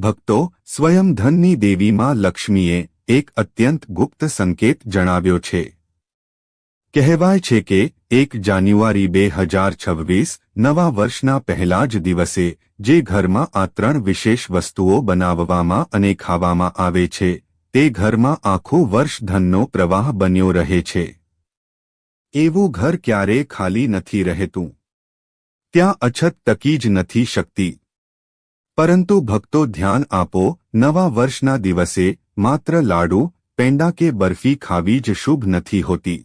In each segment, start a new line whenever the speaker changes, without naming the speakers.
ભક્તો સ્વયં ધનની દેવીમાં લક્ષ્મીએ એક અત્યંત ગુપ્ત સંકેત જણાવ્યો છે. કહેવાય છે કે એક જાન્યુઆરી બે હજાર છવ્વીસ, નવા વર્ષના પહેલા જ દિવસે, જે ઘરમાં આ ત્રણ વિશેષ વસ્તુઓ બનાવવામાં અને ખાવામાં આવે છે, તે ઘરમાં આખું વર્ષ ધનનો પ્રવાહ બન્યો રહે છે. એવું ઘર ક્યારે ખાલી નથી રહેતું. ત્યાં અછત ટકી જ નથી શકતી. પરંતુ ભક્તો ધ્યાન આપો, નવા વર્ષના દિવસે માત્ર લાડુ, પેંડા કે બરફી ખાવી જ શુભ નથી હોતી.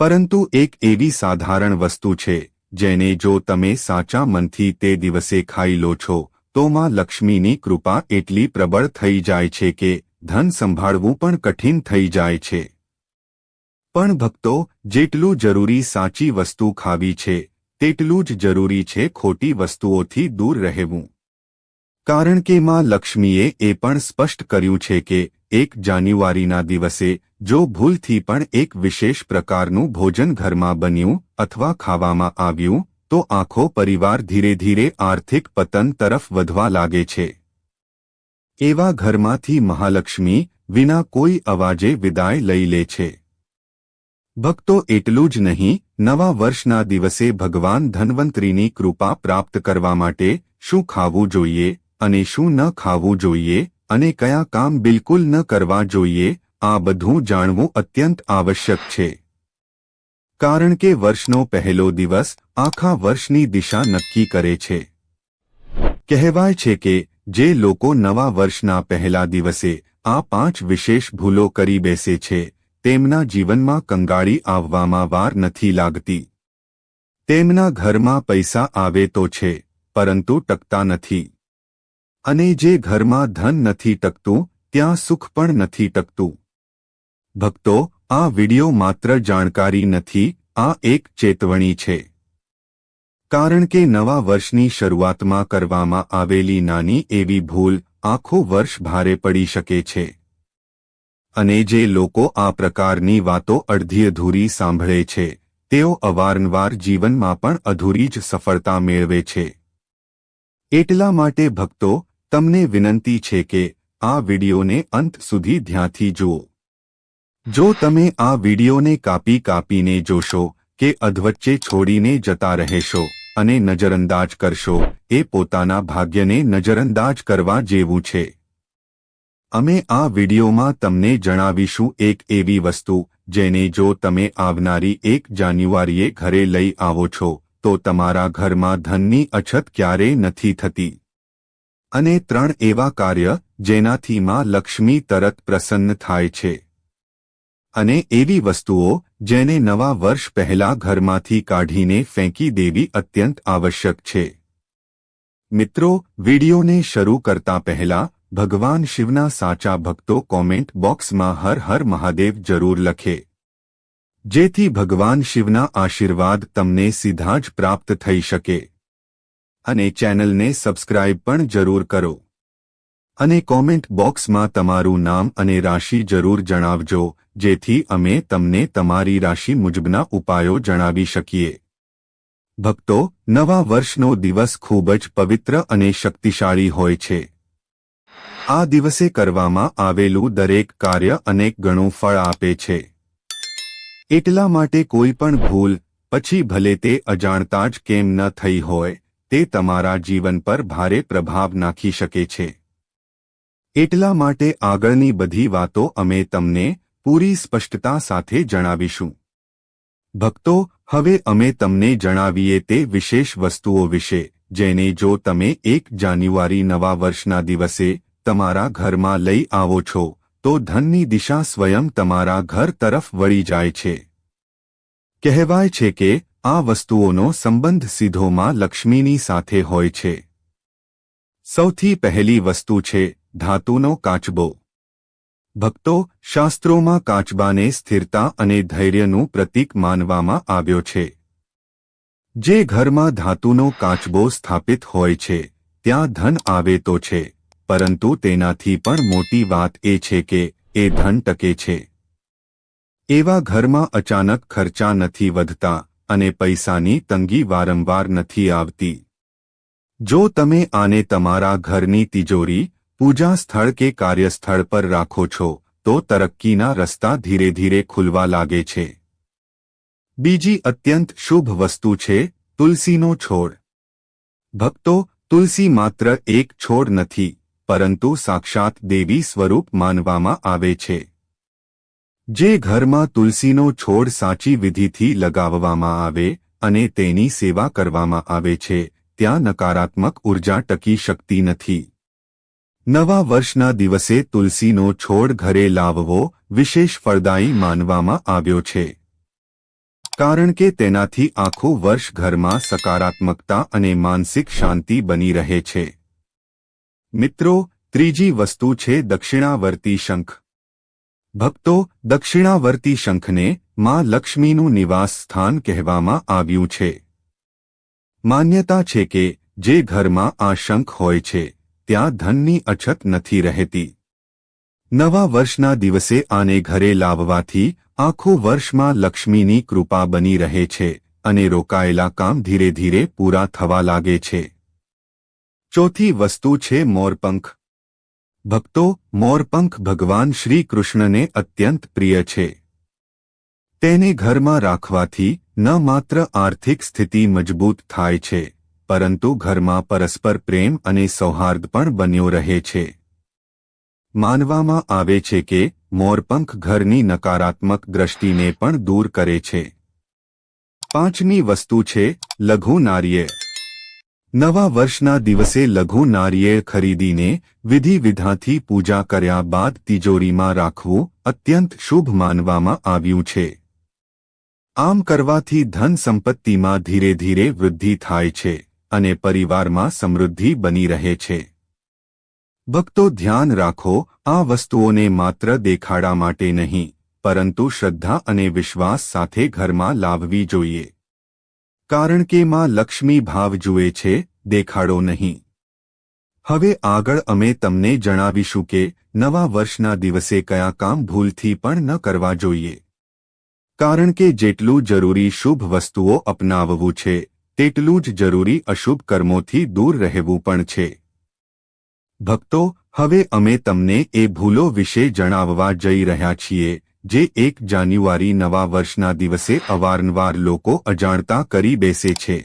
પરંતુ એક એવી સાધારણ વસ્તુ છે, જેને જો તમે સાચા મનથી તે દિવસે ખાઈ લો છો, તો માં લક્ષ્મીની કૃપા એટલી પ્રબળ થઈ જાય છે કે ધન સંભાળવું પણ કઠિન થઈ જાય છે. પણ ભક્તો, જેટલું જરૂરી સાચી વસ્તુ ખાવી છે, તેટલું જ જરૂરી છે ખોટી વસ્તુઓથી દૂર રહેવું. કારણ કે માં લક્ષ્મીએ એ પણ સ્પષ્ટ કર્યું છે કે એક જાન્યુઆરીના દિવસે જો ભૂલથી પણ એક વિશેષ પ્રકારનું ભોજન ઘરમાં બન્યું અથવા ખાવામાં આવ્યું, તો આખો પરિવાર ધીરે ધીરે આર્થિક પતન તરફ વધવા લાગે છે. એવા ઘરમાંથી મહાલક્ષ્મી વિના કોઈ અવાજે વિદાય લઈ લે છે. ભક્તો એટલું જ નહીં, નવા વર્ષના દિવસે ભગવાન ધન્વંતરીની કૃપા પ્રાપ્ત કરવા માટે શું ખાવું જોઈએ? અને શું ન ખાવું જોઈએ અને કયા કામ બિલકુલ ન કરવા જોઈએ, આ બધું જાણવું અત્યંત આવશ્યક છે. કારણ કે વર્ષનો પહેલો દિવસ આખા વર્ષની દિશા નક્કી કરે છે. કહેવાય છે કે, જે લોકો નવા વર્ષના પહેલા દિવસે આ પાંચ વિશેષ ભૂલો કરી બેસે છે, તેમના જીવનમાં કંગાળી આવવામાં વાર નથી લાગતી. તેમના ઘરમાં પૈસા આવે તો છે, પરંતુ ટકતા નથી. અને જે ઘરમાં ધન નથી ટકતું, ત્યાં સુખ પણ નથી ટકતું. ભક્તો, આ વિડિયો માત્ર જાણકારી નથી, આ એક ચેતવણી છે. કારણ કે નવા વર્ષની શરૂઆતમાં કરવામાં આવેલી નાની એવી ભૂલ આખો વર્ષ ભારે પડી શકે છે. અને જે લોકો આ પ્રકારની વાતો અડધી અધૂરી સાંભળે છે, તેઓ અવારનવાર જીવનમાં પણ અધૂરી જ સફળતા મેળવે છે. એટલા માટે ભક્તો તમને વિનંતી છે કે આ વિડીયોને અંત સુધી ધ્યાનથી જુઓ. જો તમે આ વિડીયોને કાપી કાપીને જોશો કે અધવચ્ચે છોડીને જતા રહેશો અને નજરઅંદાજ કરશો, એ પોતાના ભાગ્યને નજરઅંદાજ કરવા જેવું છે. અમે આ વિડીયોમાં તમને જણાવીશું એક એવી વસ્તુ, જેને જો તમે આવનારી એક જાન્યુઆરીએ ઘરે લઈ આવો છો, તો તમારા ઘરમાં ધનની અછત ક્યારેય નથી થતી. અને ત્રણ એવા કાર્ય જેનાથી માં લક્ષ્મી તરત પ્રસન્ન થાય છે. અને એવી વસ્તુઓ જેને નવા વર્ષ પહેલા ઘરમાંથી કાઢીને ફેંકી દેવી અત્યંત આવશ્યક છે. મિત્રો, વિડિયોને શરૂ કરતા પહેલા ભગવાન શિવના સાચા ભક્તો કોમેન્ટ બોક્સમાં હર હર મહાદેવ જરૂર લખે. જેથી ભગવાન શિવના આશીર્વાદ તમને સીધા જ પ્રાપ્ત થઈ શકે. અને ચેનલને સબસ્ક્રાઇબ પણ જરૂર કરો. અને કોમેન્ટ બોક્સમાં તમારું નામ અને રાશિ જરૂર જણાવજો, જેથી અમે તમને તમારી રાશિ મુજબના ઉપાયો જણાવી શકીએ. ભક્તો, નવા વર્ષનો દિવસ ખૂબ જ પવિત્ર અને શક્તિશાળી હોય છે. આ દિવસે કરવામાં આવેલું દરેક કાર્ય અનેક ગણું ફળ આપે છે. એટલા માટે કોઈ પણ ભૂલ, પછી ભલે તે અજાણતા જ કેમ ન થઈ હોય તે તમારા જીવન પર ભારે પ્રભાવ નાખી શકે છે. એટલા માટે આગળની બધી વાતો અમે તમને પૂરી સ્પષ્ટતા સાથે જણાવીશું. ભક્તો, હવે અમે તમને જણાવીએ તે વિશેષ વસ્તુઓ વિશે, જેને જો તમે એક જાન્યુઆરી નવા વર્ષના દિવસે તમારા ઘરમાં લઈ આવો છો, તો ધનની દિશા સ્વયં તમારા ઘર તરફ વળી જાય છે. કહેવાય છે કે આ વસ્તુઓનો સંબંધ સીધોમાં લક્ષ્મીની સાથે હોય છે. સૌથી પહેલી વસ્તુ છે, ધાતુનો કાચબો. ભક્તો, શાસ્ત્રોમાં કાચબાને સ્થિરતા અને ધૈર્યનું પ્રતીક માનવામાં આવ્યો છે. જે ઘરમાં ધાતુનો કાચબો સ્થાપિત હોય છે, ત્યાં ધન આવે તો છે, પરંતુ તેનાથી પણ મોટી વાત એ છે કે, એ ધન ટકે છે. એવા ઘરમાં અચાનક ખર્ચા નથી વધતા અને પૈસાની તંગી વારંવાર નથી આવતી. જો તમે આને તમારા ઘરની તિજોરી, પૂજા સ્થળ કે કાર્યસ્થળ પર રાખો છો, તો તરક્કીના રસ્તા ધીરે ધીરે ખુલવા લાગે છે. બીજી અત્યંત શુભ વસ્તુ છે, તુલસીનો છોડ. ભક્તો, તુલસી માત્ર એક છોડ નથી, પરંતુ સાક્ષાત દેવી સ્વરૂપ માનવામાં આવે છે. જે ઘરમાં તુલસીનો છોડ સાચી વિધિથી લગાવવામાં આવે અને તેની સેવા કરવામાં આવે છે, ત્યાં નકારાત્મક ઊર્જા ટકી શકતી નથી. નવા વર્ષના દિવસે તુલસીનો છોડ ઘરે લાવવો વિશેષ ફળદાયી માનવામાં આવ્યો છે. કારણ કે તેનાથી આખું વર્ષ ઘરમાં સકારાત્મકતા અને માનસિક શાંતિ બની રહે છે. મિત્રો, ત્રીજી વસ્તુ છે દક્ષિણાવર્તી શંખ. ભક્તો દક્ષિણાવર્તી શંખને માં લક્ષ્મીનું નિવાસ સ્થાન કહેવામાં આવ્યું છે. માન્યતા છે કે જે ઘરમાં આ શંખ હોય છે, ત્યાં ધનની અછત નથી રહેતી. નવા વર્ષના દિવસે આને ઘરે લાવવાથી આખું વર્ષમાં લક્ષ્મીની કૃપા બની રહે છે અને રોકાયેલા કામ ધીરે ધીરે પૂરા થવા લાગે છે. ચોથી વસ્તુ છે મોરપંખ. ભક્તો મોરપંખ ભગવાન શ્રી કૃષ્ણને અત્યંત પ્રિય છે. તેને ઘરમાં રાખવાથી ન માત્ર આર્થિક સ્થિતિ મજબૂત થાય છે, પરંતુ ઘરમાં પરસ્પર પ્રેમ અને સૌહાર્દ પણ બન્યો રહે છે. માનવામાં આવે છે કે મોરપંખ ઘરની નકારાત્મક દ્રષ્ટિને પણ દૂર કરે છે. પાંચમી વસ્તુ છે, લઘુ નારિયેળ નવા વર્ષના દિવસે લઘુ નારિયેળ ખરીદીને વિધિ વિધાથી પૂજા કર્યા બાદ તિજોરીમાં રાખવું અત્યંત શુભ માનવામાં આવ્યું છે. આમ કરવાથી ધન સંપત્તિમાં ધીરે ધીરે વૃદ્ધિ થાય છે અને પરિવારમાં સમૃદ્ધિ બની રહે છે. ભક્તો ધ્યાન રાખો, આ વસ્તુઓને માત્ર દેખાડા માટે નહીં, પરંતુ શ્રદ્ધા અને વિશ્વાસ સાથે ઘરમાં લાવવી જોઈએ. કારણ કે માં લક્ષ્મી ભાવ જુએ છે, દેખાડો નહીં. હવે આગળ અમે તમને જણાવીશું કે નવા વર્ષના દિવસે કયા કામ ભૂલથી પણ ન કરવા જોઈએ. કારણ કે જેટલું જરૂરી શુભ વસ્તુઓ અપનાવવું છે, તેટલું જ જરૂરી અશુભ કર્મોથી દૂર રહેવું પણ છે. ભક્તો, હવે અમે તમને એ ભૂલો વિશે જણાવવા જઈ રહ્યા છીએ જે એક જાન્યુઆરી નવા વર્ષના દિવસે અવારનવાર લોકો અજાણતા કરી બેસે છે.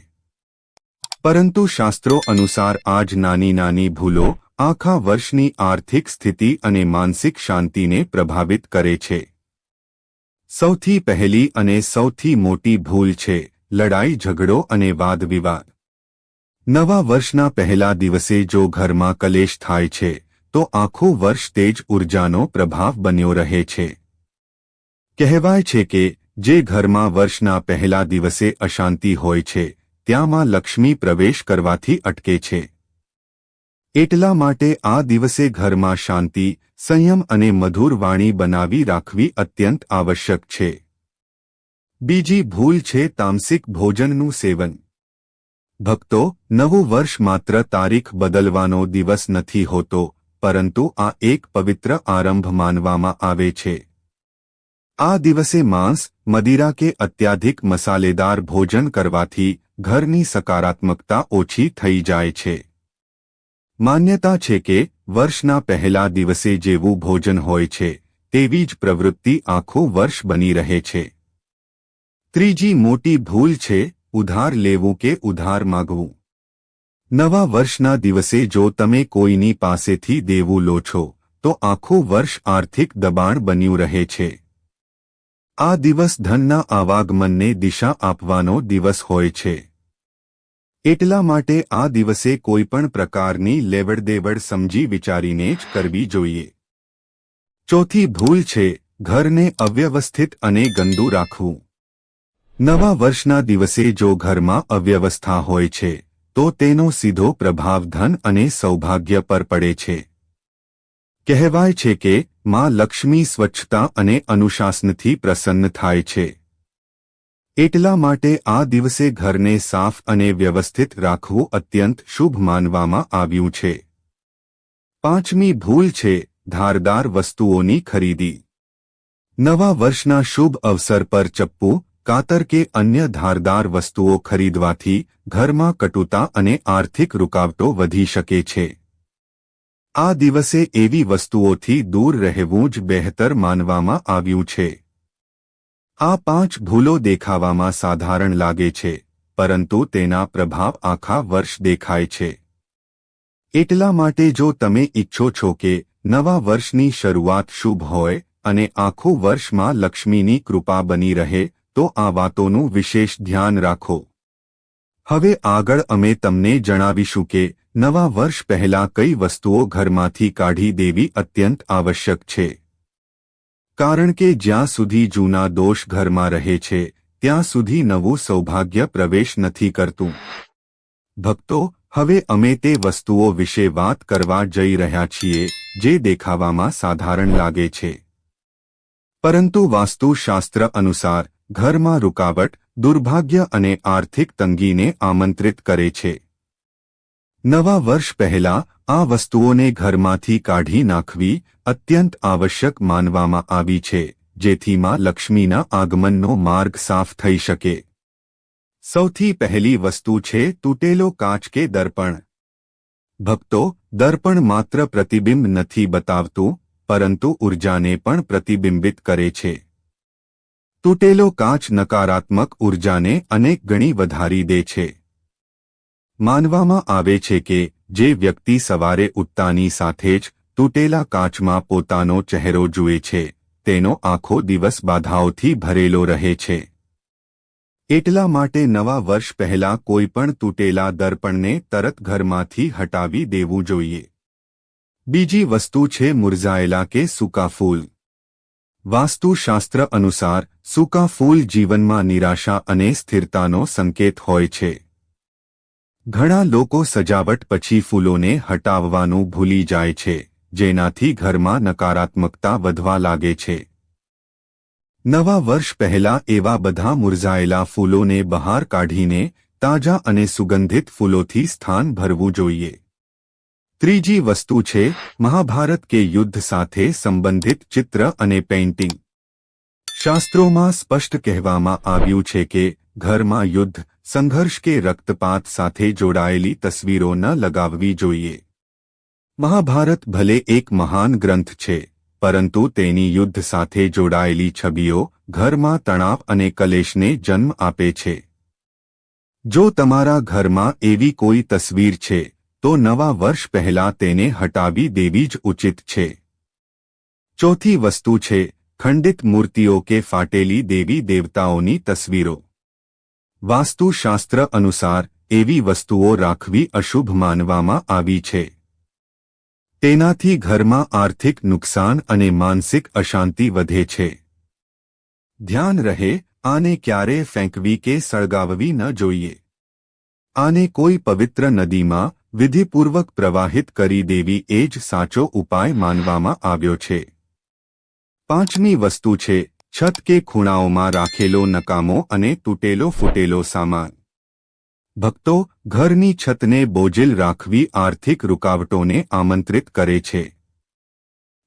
પરંતુ શાસ્ત્રો અનુસાર આજ નાની નાની ભૂલો આખા વર્ષની આર્થિક સ્થિતિ અને માનસિક શાંતિને પ્રભાવિત કરે છે. સૌથી પહેલી અને સૌથી મોટી ભૂલ છે લડાઈ ઝઘડો અને વાદવિવાદ. નવા વર્ષના પહેલા દિવસે જો ઘરમાં કલેશ થાય છે, તો આખું વર્ષ તેજ ઉર્જાનો પ્રભાવ બન્યો રહે છે. કહેવાય છે કે, જે ઘરમાં વર્ષના પહેલા દિવસે અશાંતિ હોય છે, ત્યાંમાં લક્ષ્મી પ્રવેશ કરવાથી અટકે છે. એટલા માટે આ દિવસે ઘરમાં શાંતિ, સંયમ અને મધુર વાણી બનાવી રાખવી અત્યંત આવશ્યક છે. બીજી ભૂલ છે તામસિક ભોજનનું સેવન. ભક્તો, નવું વર્ષ માત્ર તારીખ બદલવાનો દિવસ નથી હોતો, પરંતુ આ એક પવિત્ર આરંભ માનવામાં આવે છે. આ દિવસે માંસ, મદિરા કે અત્યાધિક મસાલેદાર ભોજન કરવાથી ઘરની સકારાત્મકતા ઓછી થઈ જાય છે. માન્યતા છે કે વર્ષના પહેલા દિવસે જેવું ભોજન હોય છે, તેવી જ પ્રવૃત્તિ આખું વર્ષ બની રહે છે. ત્રીજી મોટી ભૂલ છે, ઉધાર લેવું કે ઉધાર માગવું. નવા વર્ષના દિવસે જો તમે કોઈની પાસેથી દેવું લો છો, તો આખું વર્ષ આર્થિક દબાણ બન્યું રહે છે. આ દિવસ ધનના આવાગમનને દિશા આપવાનો દિવસ હોય છે. એટલા માટે આ દિવસે કોઈપણ પ્રકારની લેવડદેવડ સમજી વિચારીને જ કરવી જોઈએ. ચોથી ભૂલ છે, ઘરને અવ્યવસ્થિત અને ગંદુ રાખવું. નવા વર્ષના દિવસે જો ઘરમાં અવ્યવસ્થા હોય છે, તો તેનો સીધો પ્રભાવ ધન અને સૌભાગ્ય પર પડે છે. કહેવાય છે કે માં લક્ષ્મી સ્વચ્છતા અને અનુશાસનથી પ્રસન્ન થાય છે. એટલા માટે આ દિવસે ઘરને સાફ અને વ્યવસ્થિત રાખવું અત્યંત શુભ માનવામાં આવ્યું છે. પાંચમી ભૂલ છે, ધારદાર વસ્તુઓની ખરીદી. નવા વર્ષના શુભ અવસર પર ચપ્પુ, કાતર કે અન્ય ધારદાર વસ્તુઓ ખરીદવાથી ઘરમાં કટુતા અને આર્થિક રૂકાવટો વધી શકે છે. આ દિવસે એવી વસ્તુઓથી દૂર રહેવું જ બહેતર માનવામાં આવ્યું છે. આ પાંચ ભૂલો દેખાવામાં સાધારણ લાગે છે, પરંતુ તેના પ્રભાવ આખા વર્ષ દેખાય છે. એટલા માટે જો તમે ઈચ્છો છો કે નવા વર્ષની શરૂઆત શુભ હોય અને આખું વર્ષમાં લક્ષ્મીની કૃપા બની રહે, તો આ વાતોનું વિશેષ ધ્યાન રાખો. હવે આગળ અમે તમને જણાવીશું કે નવા વર્ષ પહેલા કઈ વસ્તુઓ ઘરમાંથી કાઢી દેવી અત્યંત આવશ્યક છે. કારણ કે જ્યાં સુધી જૂના દોષ ઘરમાં રહે છે, ત્યાં સુધી નવું સૌભાગ્ય પ્રવેશ નથી કરતું. ભક્તો, હવે અમે તે વસ્તુઓ વિશે વાત કરવા જઈ રહ્યા છીએ, જે દેખાવામાં સાધારણ લાગે છે. પરંતુ વાસ્તુશાસ્ત્ર અનુસાર, ઘરમાં રૂકાવટ, દુર્ભાગ્ય અને આર્થિક તંગીને આમંત્રિત કરે છે. નવા વર્ષ પહેલા આ વસ્તુઓને ઘરમાંથી કાઢી નાખવી અત્યંત આવશ્યક માનવામાં આવી છે જેથી માં લક્ષ્મીના આગમનનો માર્ગ સાફ થઈ શકે. સૌથી પહેલી વસ્તુ છે તૂટેલો કાચ કે દર્પણ. ભક્તો, દર્પણ માત્ર પ્રતિબિંબ નથી બતાવતું, પરંતુ ઉર્જાને પણ પ્રતિબિંબિત કરે છે. તૂટેલો કાચ નકારાત્મક ઉર્જાને અનેક ગણી વધારી દે છે. માનવામાં આવે છે કે, જે વ્યક્તિ સવારે ઉઠતાની સાથે જ તૂટેલા કાચમાં પોતાનો ચહેરો જુએ છે, તેનો આખો દિવસ બાધાઓથી ભરેલો રહે છે. એટલા માટે નવા વર્ષ પહેલા કોઈપણ તૂટેલા દર્પણને તરત ઘરમાંથી હટાવી દેવું જોઈએ. બીજી વસ્તુ છે મુરઝાયેલા કે સૂકા ફૂલ. વાસ્તુશાસ્ત્ર અનુસાર, સૂકા ફૂલ જીવનમાં નિરાશા અને સ્થિરતાનો સંકેત હોય છે. ઘણા લોકો સજાવટ પછી ફૂલોને હટાવવાનું ભૂલી જાય છે, જેનાથી ઘરમાં નકારાત્મકતા વધવા લાગે છે. નવા વર્ષ પહેલા એવા બધા મુરઝાયેલા ફૂલોને બહાર કાઢીને તાજા અને સુગંધિત ફૂલોથી સ્થાન ભરવું જોઈએ. ત્રીજી વસ્તુ છે, મહાભારત કે યુદ્ધ સાથે સંબંધિત ચિત્ર અને પેઇન્ટિંગ. શાસ્ત્રોમાં સ્પષ્ટ કહેવામાં આવ્યું છે કે ઘરમાં યુદ્ધ સંઘર્ષ કે રક્તપાત સાથે જોડાયેલી તસવીરો ન લગાવવી જોઈએ મહાભારત ભલે એક મહાન ગ્રંથ છે પરંતુ તેની યુદ્ધ સાથે જોડાયેલી છબીઓ ઘરમાં તણાવ અને કલેશને જન્મ આપે છે જો તમારા ઘરમાં એવી કોઈ તસવીર છે તો નવા વર્ષ પહેલા તેને હટાવી દેવી જ ઉચિત છે ચોથી વસ્તુ છે ખંડિત મૂર્તિઓ કે ફાટેલી દેવી દેવતાઓની તસવીરો વાસ્તુશાસ્ત્ર અનુસાર એવી વસ્તુઓ રાખવી અશુભ માનવામાં આવી છે. તેનાથી ઘરમાં આર્થિક નુકસાન અને માનસિક અશાંતિ વધે છે. ધ્યાન રહે, આને ક્યારે ફેંકવી કે સળગાવવી ન જોઈએ. આને કોઈ પવિત્ર નદીમાં વિધિપૂર્વક પ્રવાહિત કરી દેવી એ જ સાચો ઉપાય માનવામાં આવ્યો છે. પાંચમી વસ્તુ છે છત કે ખૂણાઓમાં રાખેલો નકામો અને તૂટેલો ફૂટેલો સામાન. ભક્તો ઘરની છતને બોજેલ રાખવી આર્થિક રૂકાવટોને આમંત્રિત કરે છે.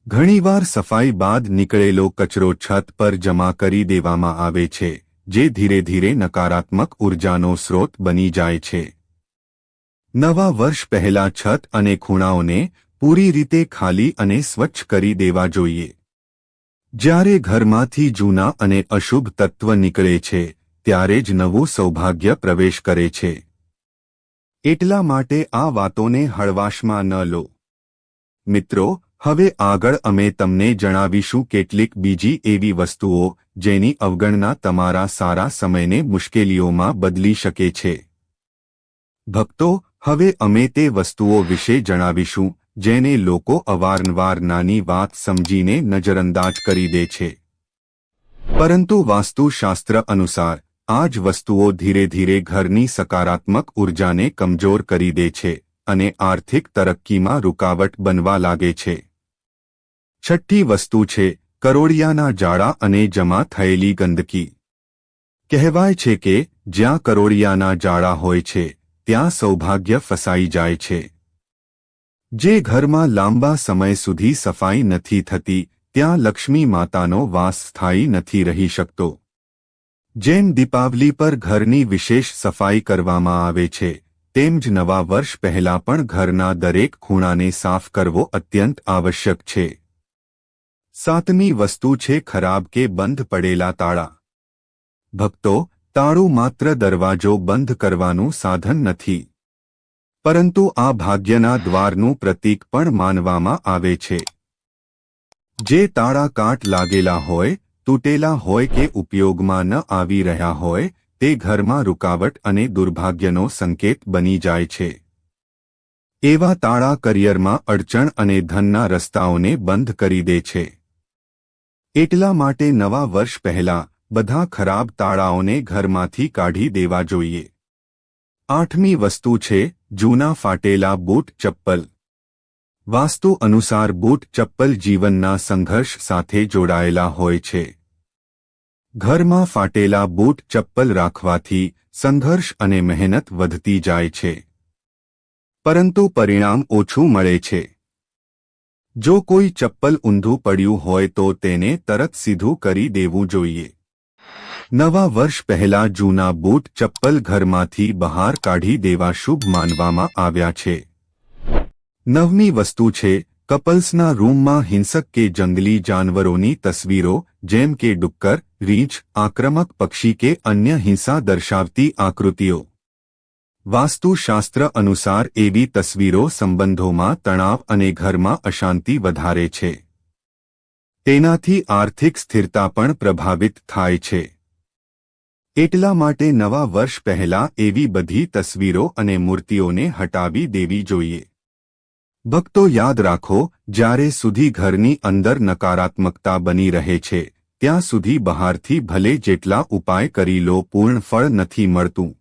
ઘણીવાર સફાઈ બાદ નીકળેલો કચરો છત પર જમા કરી દેવામાં આવે છે, જે ધીરે ધીરે નકારાત્મક ઉર્જાનો સ્રોત બની જાય છે. નવા વર્ષ પહેલા છત અને ખૂણાઓને પૂરી રીતે ખાલી અને સ્વચ્છ કરી દેવા જોઈએ. જ્યારે ઘરમાંથી જૂના અને અશુભ તત્વ નીકળે છે, ત્યારે જ નવું સૌભાગ્ય પ્રવેશ કરે છે. એટલા માટે આ વાતોને હળવાશમાં ન લો. મિત્રો, હવે આગળ અમે તમને જણાવીશું કેટલીક બીજી એવી વસ્તુઓ જેની અવગણના તમારા સારા સમયને મુશ્કેલીઓમાં બદલી શકે છે. ભક્તો, હવે અમે તે વસ્તુઓ વિશે જણાવીશું. જેને લોકો અવારનવાર નાની વાત સમજીને નજરઅંદાજ કરી દે છે. પરંતુ વાસ્તુશાસ્ત્ર અનુસાર, આ જ વસ્તુઓ ધીરે ધીરે ઘરની સકારાત્મક ઉર્જાને કમજોર કરી દે છે અને આર્થિક તરક્કીમાં રૂકાવટ બનવા લાગે છે. છઠ્ઠી વસ્તુ છે કરોડિયાના જાળા અને જમા થયેલી ગંદકી. કહેવાય છે કે, જ્યાં કરોડિયાના જાળા હોય છે, ત્યાં સૌભાગ્ય ફસાઈ જાય છે. જે ઘરમાં લાંબા સમય સુધી સફાઈ નથી થતી, ત્યાં લક્ષ્મી માતાનો વાસ સ્થાયી નથી રહી શકતો. જેમ દીપાવલી પર ઘરની વિશેષ સફાઈ કરવામાં આવે છે, તેમ જ નવા વર્ષ પહેલા પણ ઘરના દરેક ખૂણાને સાફ કરવો અત્યંત આવશ્યક છે. સાતમી વસ્તુ છે ખરાબ કે બંધ પડેલા તાળા. ભક્તો, તાળું માત્ર દરવાજો બંધ કરવાનું સાધન નથી. પરંતુ આ ભાગ્યના દ્વારનું પ્રતીક પણ માનવામાં આવે છે. જે તાળા કાટ લાગેલા હોય, તૂટેલા હોય કે ઉપયોગમાં ન આવી રહ્યા હોય, તે ઘરમાં રૂકાવટ અને દુર્ભાગ્યનો સંકેત બની જાય છે. એવા તાળા કરિયરમાં અડચણ અને ધનના રસ્તાઓને બંધ કરી દે છે. એટલા માટે નવા વર્ષ પહેલા બધા ખરાબ તાળાઓને ઘરમાંથી કાઢી દેવા જોઈએ. આઠમી વસ્તુ છે જૂના ફાટેલા બૂટ ચપ્પલ. વાસ્તુ અનુસાર બૂટ ચપ્પલ જીવનના સંઘર્ષ સાથે જોડાયેલા હોય છે. ઘરમાં ફાટેલા બૂટ ચપ્પલ રાખવાથી સંઘર્ષ અને મહેનત વધતી જાય છે. પરંતુ પરિણામ ઓછું મળે છે. જો કોઈ ચપ્પલ ઊંધું પડ્યું હોય તો તેને તરત સીધું કરી દેવું જોઈએ. નવા વર્ષ પહેલા જૂના બૂટ ચપ્પલ ઘરમાંથી બહાર કાઢી દેવા શુભ માનવામાં આવ્યા છે. નવમી વસ્તુ છે, કપલ્સના રૂમમાં હિંસક કે જંગલી જાનવરોની તસવીરો, જેમ કે ડુક્કર, રીંછ, આક્રમક પક્ષી કે અન્ય હિંસા દર્શાવતી આકૃતિઓ. વાસ્તુશાસ્ત્ર અનુસાર એવી તસવીરો સંબંધોમાં તણાવ અને ઘરમાં અશાંતિ વધારે છે. તેનાથી આર્થિક સ્થિરતા પણ પ્રભાવિત થાય છે. એટલા માટે નવા વર્ષ પહેલા એવી બધી તસવીરો અને મૂર્તિઓને હટાવી દેવી જોઈએ. ભક્તો યાદ રાખો, જ્યારે સુધી ઘરની અંદર નકારાત્મકતા બની રહે છે, ત્યાં સુધી બહારથી ભલે જેટલા ઉપાય કરી લો પૂર્ણ ફળ નથી મળતું.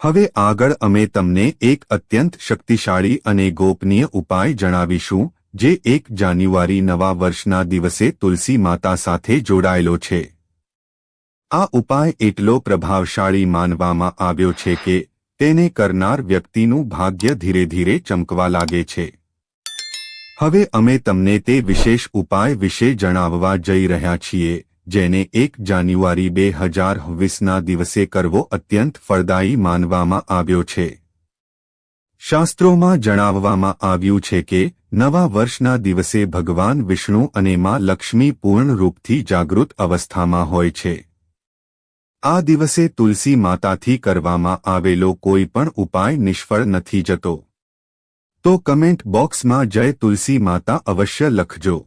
હવે આગળ અમે તમને એક અત્યંત શક્તિશાળી અને ગોપનીય ઉપાય જણાવીશું, જે એક જાન્યુઆરી નવા વર્ષના દિવસે તુલસી માતા સાથે જોડાયેલો છે. આ ઉપાય એટલો પ્રભાવશાળી માનવામાં આવ્યો છે કે તેને કરનાર વ્યક્તિનું ભાગ્ય ધીરે ધીરે ચમકવા લાગે છે. હવે અમે તમને તે વિશેષ ઉપાય વિશે જણાવવા જઈ રહ્યા છીએ, જેને એક જાન્યુઆરી બે હજાર વીસના દિવસે કરવો અત્યંત ફળદાયી માનવામાં આવ્યો છે. શાસ્ત્રોમાં જણાવવામાં આવ્યું છે કે, નવા વર્ષના દિવસે ભગવાન વિષ્ણુ અને મા લક્ષ્મી પૂર્ણ રૂપથી જાગૃત અવસ્થામાં હોય છે. આ દિવસે તુલસી માતાથી કરવામાં આવેલો કોઈ પણ ઉપાય નિષ્ફળ નથી જતો. તો કમેન્ટ બોક્સમાં જય તુલસી માતા અવશ્ય લખજો.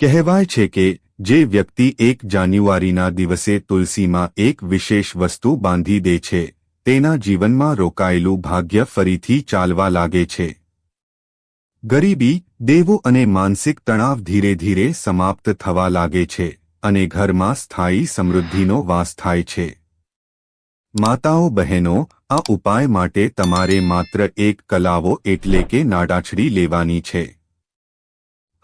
કહેવાય છે કે, જે વ્યક્તિ એક જાન્યુઆરીના દિવસે તુલસીમાં એક વિશેષ વસ્તુ બાંધી દે છે, તેના જીવનમાં રોકાયેલું ભાગ્ય ફરીથી ચાલવા લાગે છે. ગરીબી, દેવો અને માનસિક તણાવ ધીરે ધીરે સમાપ્ત થવા લાગે છે. અને ઘરમાં સ્થાયી સમૃદ્ધિનો વાસ થાય છે. માતાઓ બહેનો, આ ઉપાય માટે તમારે માત્ર એક કલાવો એટલે કે નાડાછડી લેવાની છે.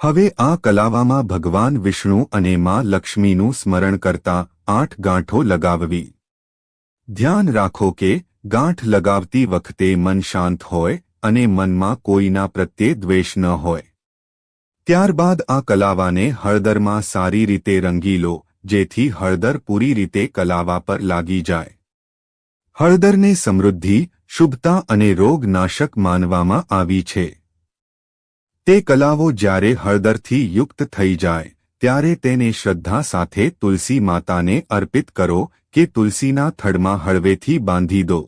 હવે આ કલાવામાં ભગવાન વિષ્ણુ અને માં લક્ષ્મીનું સ્મરણ કરતા આઠ ગાંઠો લગાવવી. ધ્યાન રાખો કે ગાંઠ લગાવતી વખતે મન શાંત હોય અને મનમાં કોઈના પ્રત્યે દ્વેષ ન હોય. ત્યારબાદ આ કલાવાને હળદરમાં સારી રીતે રંગી લો, જેથી હળદર પૂરી રીતે કલાવા પર લાગી જાય. હળદરને સમૃદ્ધિ, શુભતા અને રોગનાશક માનવામાં આવી છે. તે કલાવો જ્યારે હળદરથી યુક્ત થઈ જાય, ત્યારે તેને શ્રદ્ધા સાથે તુલસી માતાને અર્પિત કરો કે તુલસીના થડમાં હળવેથી બાંધી દો.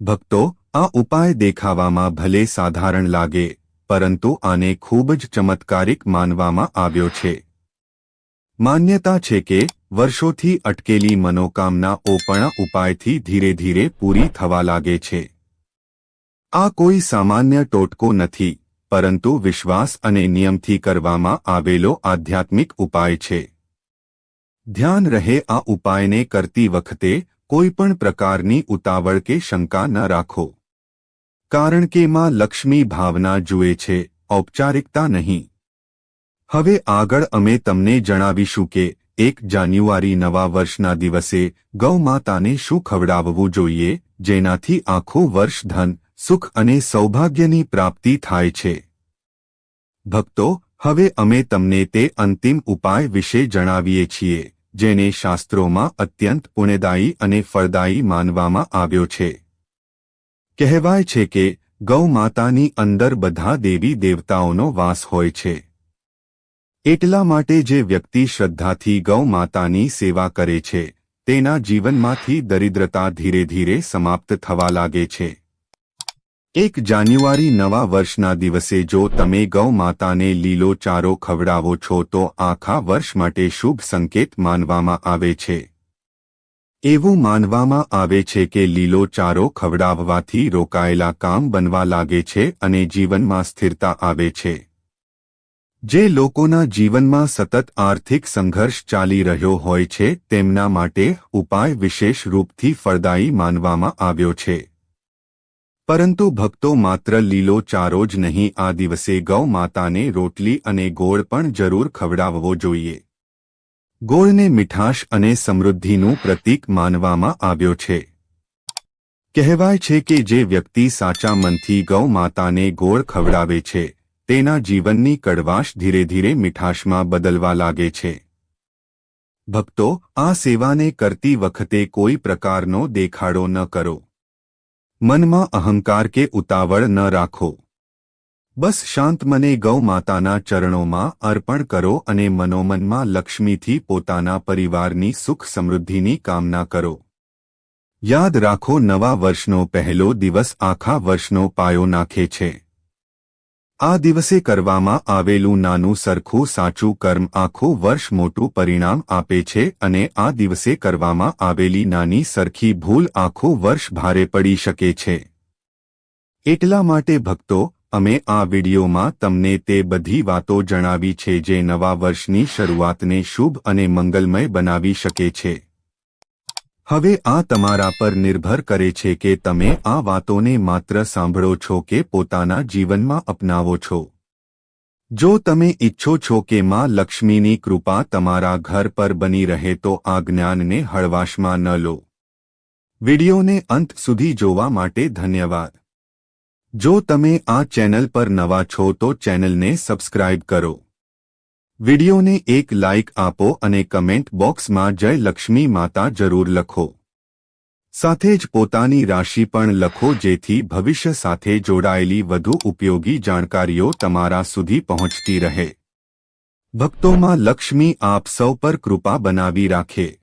ભક્તો, આ ઉપાય દેખાવામાં ભલે સાધારણ લાગે પરંતુ આને ખૂબ જ ચમત્કારિક માનવામાં આવ્યો છે. માન્યતા છે કે, વર્ષોથી અટકેલી મનોકામના ઓપણા ઉપાયથી ધીરે ધીરે પૂરી થવા લાગે છે. આ કોઈ સામાન્ય ટોટકો નથી, પરંતુ વિશ્વાસ અને નિયમથી કરવામાં આવેલો આધ્યાત્મિક ઉપાય છે. ધ્યાન રહે આ ઉપાયને કરતી વખતે કોઈ પણ પ્રકારની ઉતાવળ કે શંકા ન રાખો. કારણ કે માં લક્ષ્મી ભાવના જુએ છે, ઔપચારિકતા નહીં. હવે આગળ અમે તમને જણાવીશું કે, એક જાન્યુઆરી નવા વર્ષના દિવસે ગૌમાતાને શું ખવડાવવું જોઈએ, જેનાથી આખું વર્ષ ધન, સુખ અને સૌભાગ્યની પ્રાપ્તિ થાય છે. ભક્તો, હવે અમે તમને તે અંતિમ ઉપાય વિશે જણાવીએ છીએ, જેને શાસ્ત્રોમાં અત્યંત પુણ્યદાયી અને ફળદાયી માનવામાં આવ્યો છે. કહેવાય છે કે ગૌ માતાની અંદર બધા દેવી દેવતાઓનો વાસ હોય છે. એટલા માટે જે વ્યક્તિ શ્રદ્ધાથી ગૌ માતાની સેવા કરે છે, તેના જીવનમાંથી દરિદ્રતા ધીરે ધીરે સમાપ્ત થવા લાગે છે. એક જાન્યુઆરી નવા વર્ષના દિવસે જો તમે ગૌ માતાને લીલો ચારો ખવડાવો છો તો આખા વર્ષ માટે શુભ સંકેત માનવામાં આવે છે. એવું માનવામાં આવે છે કે લીલો ચારો ખવડાવવાથી રોકાયેલા કામ બનવા લાગે છે અને જીવનમાં સ્થિરતા આવે છે. જે લોકોના જીવનમાં સતત આર્થિક સંઘર્ષ ચાલી રહ્યો હોય છે, તેમના માટે ઉપાય વિશેષ રૂપથી ફળદાયી માનવામાં આવ્યો છે. પરંતુ ભક્તો માત્ર લીલો ચારો જ નહીં, આ દિવસે ગૌ માતાને રોટલી અને ગોળ પણ જરૂર ખવડાવવો જોઈએ. ગોળને મીઠાશ અને સમૃદ્ધિનું પ્રતીક માનવામાં આવ્યો છે. કહેવાય છે કે જે વ્યક્તિ સાચા મનથી ગૌ માતાને ગોળ ખવડાવે છે, તેના જીવનની કડવાશ ધીરે ધીરે મીઠાશમાં બદલવા લાગે છે. ભક્તો, આ સેવાને કરતી વખતે કોઈ પ્રકારનો દેખાડો ન કરો. મનમાં અહંકાર કે ઉતાવળ ન રાખો. બસ શાંત મને ગૌ માતાના ચરણોમાં અર્પણ કરો અને મનોમનમાં લક્ષ્મીથી પોતાના પરિવારની સુખ સમૃદ્ધિની કામના કરો. યાદ રાખો નવા વર્ષનો પહેલો દિવસ આખા વર્ષનો પાયો નાખે છે. આ દિવસે કરવામાં આવેલું નાનું સરખું સાચું કર્મ આખું વર્ષ મોટું પરિણામ આપે છે અને આ દિવસે કરવામાં આવેલી નાની સરખી ભૂલ આખું વર્ષ ભારે પડી શકે છે. એટલા માટે ભક્તો અમે આ વિડીયોમાં તમને તે બધી વાતો જણાવી છે જે નવા વર્ષની શરૂઆતને શુભ અને મંગલમય બનાવી શકે છે. હવે આ તમારા પર નિર્ભર કરે છે કે તમે આ વાતોને માત્ર સાંભળો છો કે પોતાના જીવનમાં અપનાવો છો. જો તમે ઈચ્છો છો કે માં લક્ષ્મીની કૃપા તમારા ઘર પર બની રહે તો આ જ્ઞાનને હળવાશમાં ન લો. વિડીયોને અંત સુધી જોવા માટે ધન્યવાદ. જો તમે આ ચેનલ પર નવા છો તો ચેનલને સબસ્ક્રાઇબ કરો. વિડિયોને એક લાઇક આપો અને કમેન્ટ બોક્સમાં જય લક્ષ્મી માતા જરૂર લખો. સાથે જ પોતાની રાશિ પણ લખો જેથી ભવિષ્ય સાથે જોડાયેલી વધુ ઉપયોગી જાણકારીઓ તમારા સુધી પહોંચતી રહે. ભક્તોમાં લક્ષ્મી આપ સૌ પર કૃપા બનાવી રાખે.